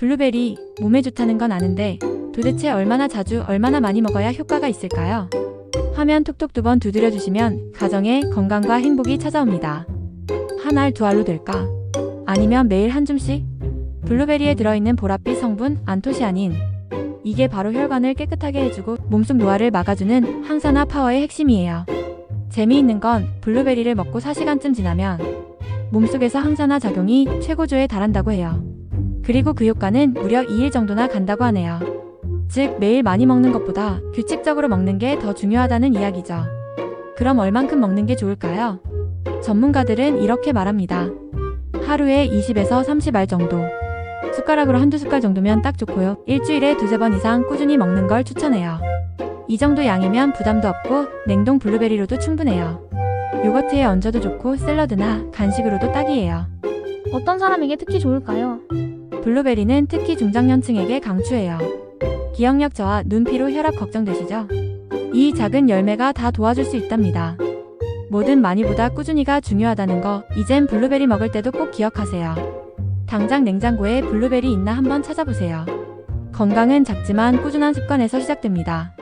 블루베리 몸에 좋다는 건 아는데 도대체 얼마나 자주 얼마나 많이 먹어야 효과가 있을까요? 화면 톡톡 두 번 두드려 주시면 가정에 건강과 행복이 찾아옵니다. 한 알 두 알로 될까? 아니면 매일 한 줌씩? 블루베리에 들어있는 보랏빛 성분 안토시아닌 이게 바로 혈관을 깨끗하게 해주고 몸속 노화를 막아주는 항산화 파워의 핵심이에요. 재미있는 건 블루베리를 먹고 4시간쯤 지나면 몸속에서 항산화 작용이 최고조에 달한다고 해요. 그리고 그 효과는 무려 2일 정도나 간다고 하네요. 즉, 매일 많이 먹는 것보다 규칙적으로 먹는 게 더 중요하다는 이야기죠. 그럼 얼만큼 먹는 게 좋을까요? 전문가들은 이렇게 말합니다. 하루에 20에서 30알 정도. 숟가락으로 한두 숟갈 정도면 딱 좋고요. 일주일에 두세 번 이상 꾸준히 먹는 걸 추천해요. 이 정도 양이면 부담도 없고 냉동 블루베리로도 충분해요. 요거트에 얹어도 좋고 샐러드나 간식으로도 딱이에요. 어떤 사람에게 특히 좋을까요? 블루베리는 특히 중장년층에게 강추해요. 기억력 저하, 눈피로, 혈압 걱정되시죠? 이 작은 열매가 다 도와줄 수 있답니다. 뭐든 많이보다 꾸준히가 중요하다는 거 이젠 블루베리 먹을 때도 꼭 기억하세요. 당장 냉장고에 블루베리 있나 한번 찾아보세요. 건강은 작지만 꾸준한 습관에서 시작됩니다.